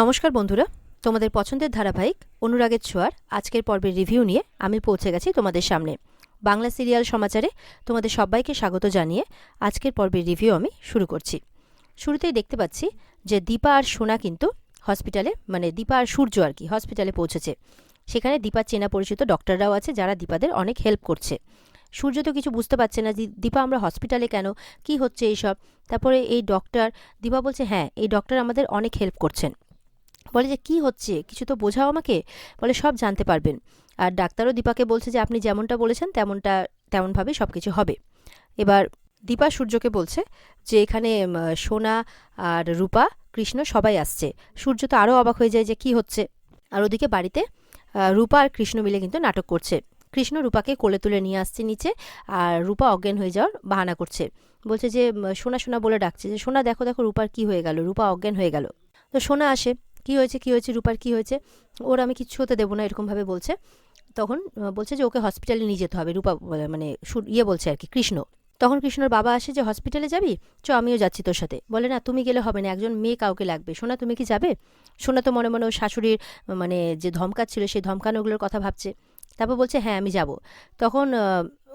নমস্কার বন্ধুরা, তোমাদের পছন্দের ধারাবাহিক অনুরাগের ছোঁয়ার আজকের পর্বের রিভিউ নিয়ে আমি পৌঁছে গেছি তোমাদের সামনে। বাংলা সিরিয়াল সমাচারে তোমাদের সবাইকে স্বাগত জানিয়ে আজকের পর্বের রিভিউ আমি শুরু করছি। শুরুতেই দেখতে পাচ্ছি যে দীপা আর সোনা কিন্তু হসপিটালে মানে দীপা আর সূর্য আর কি, হসপিটালে পৌঁছেছে। সেখানে দীপার চেনা পরিচিত ডক্টররাও আছে যারা দীপাদের অনেক হেল্প করছে। সূর্য তো কিছু বুঝতে পারছে না দীপা আমরা হসপিটালে কেন, কি হচ্ছে এইসব। তারপরে এই ডক্টর, দীপা বলছে হ্যাঁ এই ডক্টর আমাদের অনেক হেল্প করছেন। বলে যে, কি হচ্ছে? কিছু তো বোঝাও আমাকে? বলে, সব জানতে পারবেন। আর ডাক্তারও দীপাকে বলছে যে, আপনি যেমনটা বলেছেন, তেমনটা তেমনভাবেই সব কিছু হবে। এবার দীপা সূর্যকে বলছে যে, এখানে সোনা আর রূপা, কৃষ্ণ সবাই আসছে। সূর্য তো আরও অবাক হয়ে যায় যে, কি হচ্ছে? আর ওদিকে বাড়িতে রূপা আর কৃষ্ণ মিলে কিন্তু নাটক করছে। কৃষ্ণ রূপাকে কোলে তুলে নিয়ে আসছে নিচে আর রূপা অজ্ঞান হয়ে যাওয়ার বাহানা করছে। বলছে যে, সোনা সোনা বলে ডাকছে। যে, সোনা, দেখো দেখো, রূপার কি হয়ে গেল? রূপা অজ্ঞান হয়ে গেল। তো সোনা আসে। কি হয়েছে কি হয়েছে, রূপার কি হয়েছে, ওর আমি কিচ্ছু হতে দেবো না, এরকমভাবে বলছে। তখন বলছে যে ওকে হসপিটালে নিয়ে যেতে হবে, রূপা মানে ইয়ে বলছে আর কি, কৃষ্ণ। তখন কৃষ্ণর বাবা আসে যে হসপিটালে যাবি? চ, আমিও যাচ্ছি তোর সাথে। বলে, না, তুমি গেলে হবে না, একজন মেয়ে কাউকে লাগবে। সোনা, তুমি কি যাবে? সোনা তো মনে মনে ওর শাশুড়ির মানে যে ধমকাচ্ছিল সেই ধমকানোগুলোর কথা ভাবছে। তারপর বলছে হ্যাঁ আমি যাব। তখন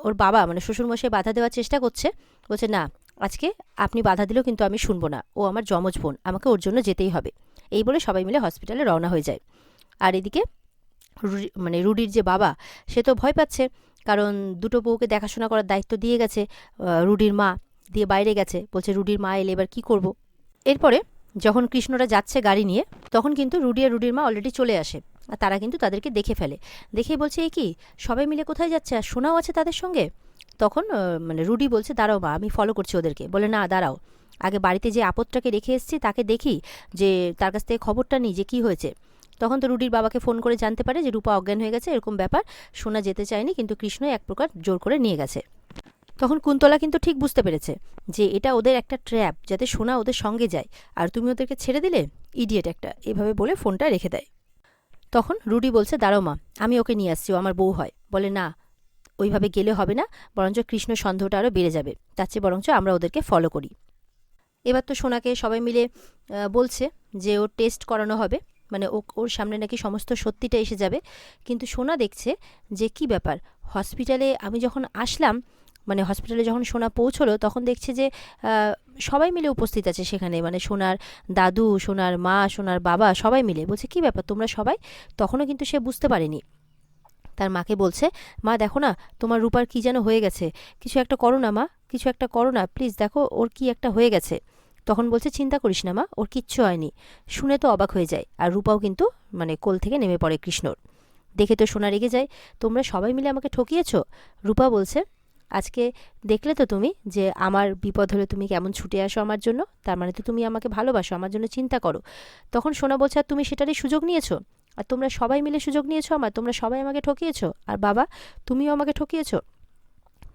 ওর বাবা মানে শ্বশুরমশাই বাধা দেওয়ার চেষ্টা করছে, বলছে, না, আজকে আপনি বাধা দিলেও কিন্তু আমি শুনব না। ও আমার যমজ বোন, আমাকে ওর জন্য যেতেই হবে। এই বলে সবাই মিলে হসপিটালে রওনা হয়ে যায়। আর এদিকে মানে রুডির যে বাবা, সে তো ভয় পাচ্ছে, কারণ দুটো বউকে দেখাশোনা করার দায়িত্ব দিয়ে গেছে রুডির মা দিয়ে বাইরে গেছে। বলছে, রুডির মা এলে এবার কী করব? এরপরে যখন কৃষ্ণরা যাচ্ছে গাড়ি নিয়ে, তখন কিন্তু রুডি আর রুডির মা অলরেডি চলে আসে। আর তারা কিন্তু তাদেরকে দেখে ফেলে। দেখেই বলছে, এ কি, সবাই মিলে কোথায় যাচ্ছে? আর সোনাও আছে তাদের সঙ্গে? তখন মানে রুডি বলছে, দাঁড়াও মা, আমি ফলো করছি ওদেরকে। বলে, না, দাঁড়াও। আগে বাড়িতে যে আপদটাকে রেখে এসেছি, তাকে দেখি যে তার কাছ থেকে খবরটা নিই যে কী হয়েছে। তখন তো রুডির বাবাকে ফোন করে জানতে পারে যে রূপা অজ্ঞান হয়ে গেছে, এরকম ব্যাপার। শোনা যেতে চায়নি, কিন্তু কৃষ্ণ এক প্রকার জোর করে নিয়ে গেছে। তখন কুন্তলা কিন্তু ঠিক বুঝতে পেরেছে যে এটা ওদের একটা ট্র্যাপ, যাতে সোনা ওদের সঙ্গে যায়। আর তুমি ওদেরকে ছেড়ে দিলে? ইডিয়েট একটা। এভাবে বলে ফোনটা রেখে দেয়। তখন রুডি বলছে দাঁড়াও মা, আমি ওকে নিয়ে আসছি, ও আমার বউ হয়। বলে, না, ওইভাবে গেলে হবে না, বরঞ্চ কৃষ্ণ সন্দেহটা আরও বেড়ে যাবে। তার চেয়ে বরঞ্চ আমরা ওদেরকে ফলো করি। এবার তো সোনাকে সবাই মিলে বলছে যে ওর টেস্ট করানো হবে। মানে ও, ওর সামনে নাকি সমস্ত সত্যিটা এসে যাবে। কিন্তু সোনা দেখছে যে কি ব্যাপার? হসপিটালে আমি যখন আসলাম মানে হসপিটালে যখন সোনা পৌঁছলো, তখন দেখছে যে সবাই মিলে উপস্থিত আছে সেখানে। মানে সোনার দাদু, সোনার মা, সোনার বাবা সবাই মিলে। বলছে, কি ব্যাপার? তোমরা সবাই? তখনও কিন্তু সে বুঝতে পারেনি। তার মাকে বলছে, মা, দেখো না, তোমার রূপার কি যেন হয়ে গেছে। কিছু একটা করো না, মা, কিছু একটা করো না, প্লিজ দেখো ওর কি একটা হয়ে গেছে। তখন বলছে, চিন্তা করিস না, মা, ওর কিচ্ছু হয়নি। শুনে তো অবাক হয়ে যায়, আর রূপাও কিন্তু মানে কোল থেকে নেমে পড়ে কৃষ্ণর। দেখে তো সোনা রেগে যায়, তোমরা সবাই মিলে আমাকে ঠকিয়েছ? রূপা বলছে, আজকে দেখলে তো তুমি যে আমার বিপদ হলে তুমি কেমন ছুটে আসো আমার জন্য, তার মানে তো তুমি আমাকে ভালোবাসো, আমার জন্য চিন্তা করো। তখন সোনা বলছে, আর তুমি সেটারই সুযোগ নিয়েছো? আর তোমরা সবাই মিলে সুযোগ নিয়েছো আমার, তোমরা সবাই আমাকে ঠকিয়েছো। আর বাবা, তুমিও আমাকে ঠকিয়েছো।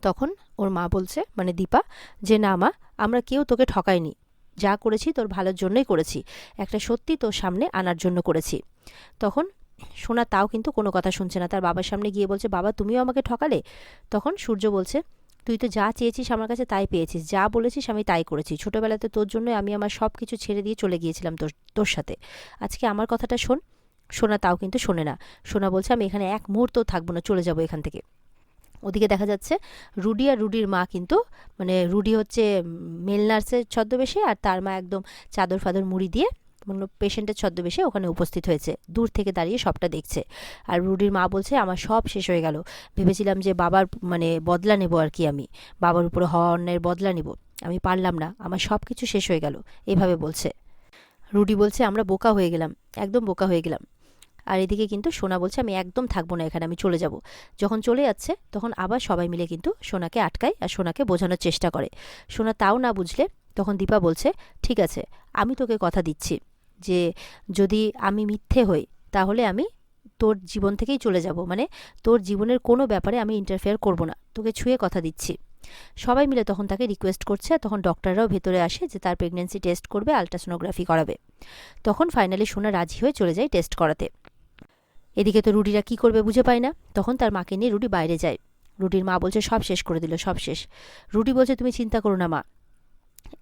তখন ওর মা বলছে মানে দীপা, যে না মা, আমরা কেউ তোকে ঠকাইনি। যা করেছি তোর ভালোর জন্যই করেছি। একটা সত্যি তোর সামনে আনার জন্য করেছি। তখন সোনা তাও কিন্তু কোনো কথা শুনছে না। তার বাবার সামনে গিয়ে বলছে, বাবা, তুমিও আমাকে ঠকালে? তখন সূর্য বলছে, তুই তো যা চেয়েছিস আমার কাছে তাই পেয়েছিস। যা বলেছিস আমি তাই করেছি। ছোটোবেলাতে তোর জন্য আমি আমার সব কিছু ছেড়ে দিয়ে চলে গিয়েছিলাম তোর তোর সাথে। আজকে আমার কথাটা শোন। সোনা তাও কিন্তু শোনে না। সোনা বলছে, আমি এখানে এক মুহূর্ত থাকব না, চলে যাব এখান থেকে। ওদিকে দেখা যাচ্ছে, রুডি আর রুডির মা কিন্তু মানে রুডি হচ্ছে মেল নার্সের ছদ্মবেশে আর তার মা একদম চাদর ফাদর মুড়ি দিয়ে পেশেন্টের ছদ্মবেশে ওখানে উপস্থিত হয়েছে। দূর থেকে দাঁড়িয়ে সবটা দেখছে। আর রুডির মা বলছে, আমার সব শেষ হয়ে গেল। ভেবেছিলাম যে বাবার মানে বদলা নেব আর কি আমি। বাবার উপরে হওয়া অন্যায়ের বদলা নেব। আমি পারলাম না। আমার সব কিছু শেষ হয়ে গেল। এভাবে বলছে। রুডি বলছে, আমরা বোকা হয়ে গেলাম। একদম বোকা হয়ে গেলাম। আর এদিকে কিন্তু সোনা বলছে, আমি একদম থাকব না এখানে, আমি চলে যাব। যখন চলে যাচ্ছে, তখন আবার সবাই মিলে কিন্তু সোনাকে আটকায় আর সোনাকে বোঝানোর চেষ্টা করে। সোনা তাও না বুঝলে, তখন দীপা বলছে, ঠিক আছে, আমি তোকে কথা দিচ্ছি যে, যদি আমি মিথ্যে হই, তাহলে আমি তোর জীবন থেকেই চলে যাব। মানে তোর জীবনের কোনো ব্যাপারে আমি ইন্টারফেয়ার করব না, তোকে ছুঁয়ে কথা দিচ্ছি। সবাই মিলে তখন তাকে রিকোয়েস্ট করছে, তখন ডক্টররাও ভেতরে আসে যে, তার প্রেগনেন্সি টেস্ট করবে আলট্রাসোনোগ্রাফি করাবে। তখন ফাইনালি সোনা রাজি হয়ে চলে যায় টেস্ট করাতে। এদিকে তো রুডিরা কি করবে বুঝে পায় না। তখন তার মাকে নিয়ে রুডি বাইরে যায়। রুডির মা বলছে, সব শেষ করে দিল, সব শেষ। রুডি বলছে, তুমি চিন্তা করো না মা।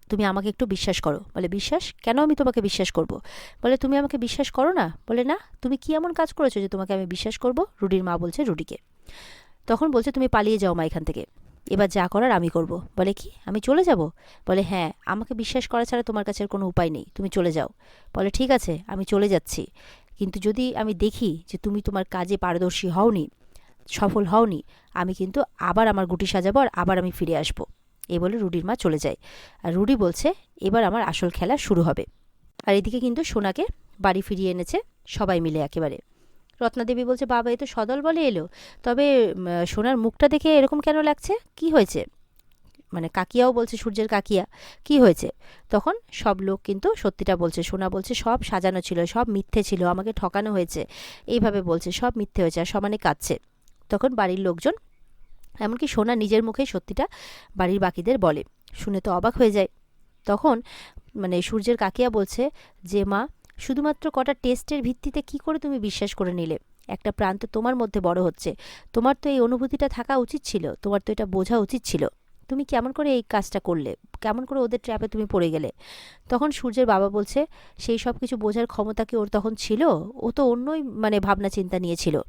তুমি আমাকে একটু বিশ্বাস করো। বলে, বিশ্বাস? কেন আমি তোমাকে বিশ্বাস করব? বলে, তুমি আমাকে বিশ্বাস করো না? বলে, না, তুমি কি এমন কাজ করেছ যে তোমাকে আমি বিশ্বাস করব? রুডির মা বলছে, রুডিকে। তখন বলছে, তুমি পালিয়ে যাও মা এখান থেকে। এবার যা করার আমি করব। বলে, কি? আমি চলে যাব? বলে হ্যাঁ আমাকে বিশ্বাস করা ছাড়া তোমার কাছে কোনো উপায় নেই। তুমি চলে যাও। বলে, ঠিক আছে, আমি চলে যাচ্ছি। কিন্তু যদি আমি দেখি যে তুমি তোমার কাজে পারদর্শী হওনি, সফল হওনি, আমি কিন্তু আবার আমার গুটি সাজাবো আর আবার আমি ফিরে আসব। এই বলে রুডির মা চলে যায়। আর রুডি বলছে, এবার আমার আসল খেলা শুরু হবে। আর এদিকে কিন্তু সোনাকে বাড়ি ফিরিয়ে এনেছে সবাই মিলে একেবারে। রত্নাদেবী বলছে, বাবা, এ তো সদল বলে এলো। তবে সোনার মুখটা দেখে এরকম কেন লাগছে? কি হয়েছে? মানে কাকিয়াও বলছে সূর্যের কাকিয়া, কি হয়েছে? তখন সব লোক কিন্তু সত্যিটা বলছে, সোনা বলছে, সব সাজানো ছিল, সব মিথ্যে ছিল, আমাকে ঠকানো হয়েছে, এইভাবে বলছে, সব মিথ্যে হয়েছে আর সমানে কাঁদছে। তখন বাড়ির লোকজন, এমনকি সোনা নিজের মুখে সত্যিটা বাড়ির বাকিদের বলে, শুনে তো অবাক হয়ে যায়। তখন মানে সূর্যের কাকিয়া বলছে যে, মা, শুধুমাত্র কটা টেস্টের ভিত্তিতে কি করে তুমি বিশ্বাস করে নিলে? একটা প্রান্ত তোমার মধ্যে বড় হচ্ছে, তোমার তো এই অনুভূতিটা থাকা উচিত ছিল, তোমার তো এটা বোঝা উচিত ছিল। তুমি কেমন করে এই কাজটা করলে? কেমন করে ওদের ট্র্যাপে তুমি পড়ে গেলে? তখন সূর্যের বাবা বলছে, সেই সব কিছু বোঝার ক্ষমতা কি ওর তখন ছিল? ও তো অন্যই মানে ভাবনা চিন্তা নিয়েছিল।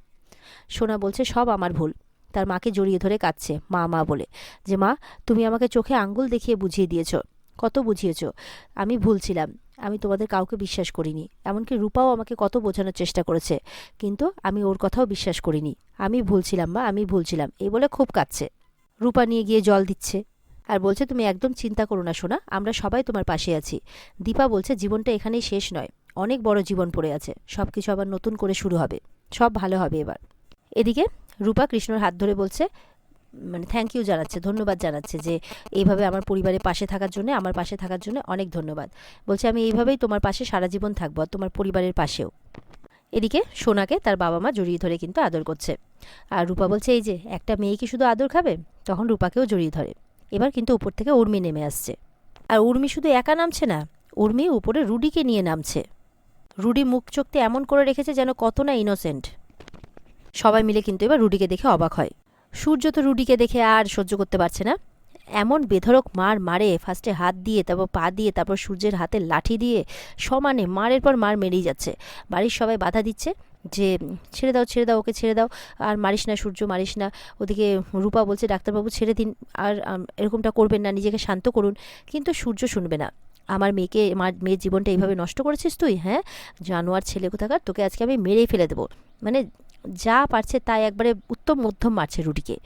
সোনা বলছে, সব আমার ভুল। তার মাকে জড়িয়ে ধরে কাঁদছে, মা মা, বলে, যে মা, তুমি আমাকে চোখে আঙ্গুল দেখিয়ে বুঝিয়ে দিয়েছ। কত বুঝিয়েছ? আমি ভুল ছিলাম। আমি তোমাদের কাউকে বিশ্বাস করিনি। এমনকি রূপাও আমাকে কত বোঝানোর চেষ্টা করেছে। কিন্তু আমি ওর কথাও বিশ্বাস করিনি। আমি ভুল ছিলাম মা, আমি ভুল ছিলাম। এই বলে খুব কাঁদছে। রূপা নিয়ে গিয়ে জল দিচ্ছে। আর বলছে, তুমি একদম চিন্তা করো না শোনা আমরা সবাই তোমার পাশে আছি। দীপা বলছে, জীবনটা এখানেই শেষ নয়, অনেক বড় জীবন পড়ে আছে। সব কিছু আবার নতুন করে শুরু হবে। সব ভালো হবে এবার। এদিকে রূপা কৃষ্ণর হাত ধরে বলছে মানে থ্যাংক ইউ জানাচ্ছে, ধন্যবাদ জানাচ্ছে যে, এইভাবে আমার পরিবারের পাশে থাকার জন্য, আমার পাশে থাকার জন্য অনেক ধন্যবাদ। বলছে, আমি এইভাবেই তোমার পাশে সারা জীবন থাকব, আর তোমার পরিবারের পাশেও। এদিকে সোনাকে তার বাবা মা জড়িয়ে ধরে কিন্তু আদর করছে। আর রূপা বলছে, এই যে, একটা মেয়ে কি শুধু আদর খাবে? তখন রূপাকেও জড়িয়ে ধরে। এবার কিন্তু উপর থেকে উর্মি নেমে আসছে। আর উর্মি শুধু একা নামছে না, উর্মি উপরে রুডিকে নিয়ে নামছে। রুডি মুখ চোখতে এমন করে রেখেছে যেন কত না ইনোসেন্ট সবাই মিলে কিন্তু এবার রুডিকে দেখে অবাক হয়। সূর্য তো রুডিকে দেখে আর সহ্য করতে পারছে না। এমন বেধরক মার মারে ফার্স্টে হাত দিয়ে, তারপর পা দিয়ে, তারপর সূর্যের হাতে লাঠি দিয়ে, সমানে মারের পর মার মেরেই যাচ্ছে। বাড়ির সবাই বাধা দিচ্ছে যে, ছেড়ে দাও ছেড়ে দাও, ওকে ছেড়ে দাও। আর মারিস না সূর্য, মারিস না। ওদিকে রূপা বলছে, ডাক্তারবাবু, ছেড়ে দিন। আর এরকমটা করবেন না, নিজেকে শান্ত করুন। কিন্তু সূর্য শুনবে না। আমার মেয়েকে আমার মেয়ের জীবনটা এইভাবে নষ্ট করেছিস তুই হ্যাঁ? জানোয়ার ছেলে কোথাকার? তোকে আজকে আমি মেরেই ফেলে দেবো। মানে যা পারছে তাই একবারে উত্তম মধ্যম মারছে রুটিকে।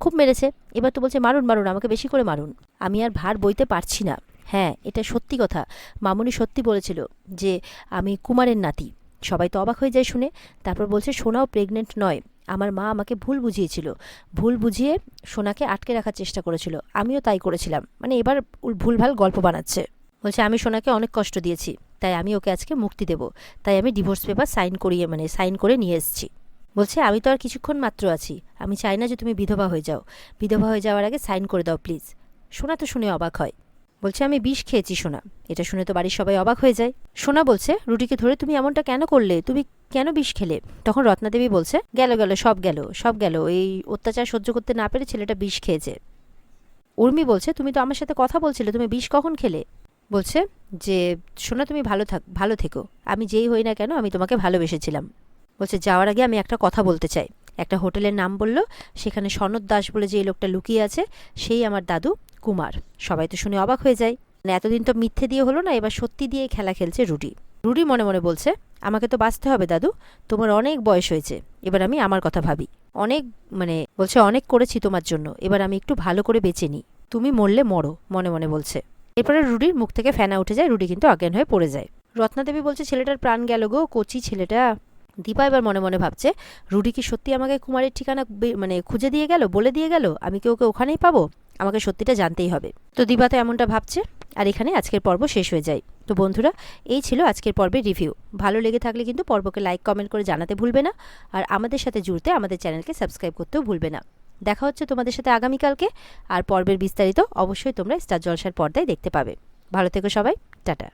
খুব মেরেছে। এবার তো বলছে, মারুন মারুন, আমাকে বেশি করে মারুন। আমি আর ভার বইতে পারছি না। হ্যাঁ এটা সত্যি কথা। মামুনি সত্যি বলেছিল যে, আমি কুমারের নাতি। সবাই তো অবাক হয়ে যায় শুনে। তারপর বলছে, সোনাও প্রেগনেন্ট নয়। আমার মা আমাকে ভুল বুঝিয়েছিল। ভুল বুঝিয়ে সোনাকে আটকে রাখার চেষ্টা করেছিল। আমিও তাই করেছিলাম। মানে এবার ভুলভাল গল্প বানাচ্ছে। বলছে, আমি সোনাকে অনেক কষ্ট দিয়েছি। তাই আমি ওকে আজকে মুক্তি দেব। তাই আমি ডিভোর্স পেপার সাইন করিয়ে মানে সাইন করে নিয়ে এসেছি। বলছে, আমি তো আর কিছুক্ষণ মাত্র আছি। আমি চাই না যে তুমি বিধবা হয়ে যাও। বিধবা হয়ে যাওয়ার আগে সাইন করে দাও, প্লিজ। সোনা তো শুনে অবাক হয়। বলছে, আমি বিষ খেয়েছি, সোনা। এটা শুনে তো বাড়ির সবাই অবাক হয়ে যায়। সোনা বলছে, রুটিকে ধরে তুমি এমনটা কেন করলে? তুমি কেন বিষ খেলে? তখন রত্নাদেবী বলছে, গেল গেল, সব গেল সব গেল। এই অত্যাচার সহ্য করতে না পেরে ছেলেটা বিষ খেয়েছে। উর্মি বলছে, তুমি তো আমার সাথে কথা বলছিলে, তুমি বিষ কখন খেলে? বলছে, যে, সোনা, তুমি ভালো থাক, ভালো থেকো। আমি যেই হই না কেন, আমি তোমাকে ভালোবেসেছিলাম। বলছে, যাওয়ার আগে আমি একটা কথা বলতে চাই। একটা হোটেলের নাম বলল, সেখানে সনদ দাস বলে যে এই লোকটা লুকিয়ে আছে, সেই আমার দাদু কুমার। সবাই তো শুনে অবাক হয়ে যায়। মানে এতদিন তো মিথ্যে দিয়ে হলো না, এবার সত্যি দিয়ে খেলা খেলছে রুডি। রুডি মনে মনে বলছে, আমাকে তো বাঁচতে হবে দাদু, তোমার অনেক বয়স হয়েছে, এবার আমি আমার কথা ভাবি। অনেক মানে বলছে, অনেক করেছি তোমার জন্য, এবার আমি একটু ভালো করে বেঁচে নিই। তুমি মরলে মরো, মনে মনে বলছে। এরপরে রুডির মুখ থেকে ফেনা উঠে যায়, রুডি কিন্তু অজ্ঞান হয়ে পড়ে যায়। রত্নাদেবী বলছে, ছেলেটার প্রাণ গেল গো, কচি ছেলেটা। দীপা এবার মনে মনে ভাবছে, রুডি কি সত্যি আমাকে কুমারের ঠিকানা মানে খুঁজে দিয়ে গেল, বলে দিয়ে গেল? আমি কি ওকে ওখানেই পাবো? আমাকে সত্যিটা জানতেই হবে। তো দীপা তো এমনটা ভাবছে। আর এখানে আজকের পর্ব শেষ হয়ে যায়। তো বন্ধুরা, এই ছিল আজকের পর্বের রিভিউ। ভালো লেগে থাকলে কিন্তু পর্বকে লাইক, কমেন্ট করে জানাতে ভুলবে না। আর আমাদের সাথে জুড়তে আমাদের চ্যানেলকে সাবস্ক্রাইব করতেও ভুলবে না। দেখা হচ্ছে তোমাদের সাথে আগামীকালকে। আর পর্বের বিস্তারিত অবশ্যই তোমরা স্টার জলসার পর্দায় দেখতে পাবে। ভালো থেকো সবাই। টাটা।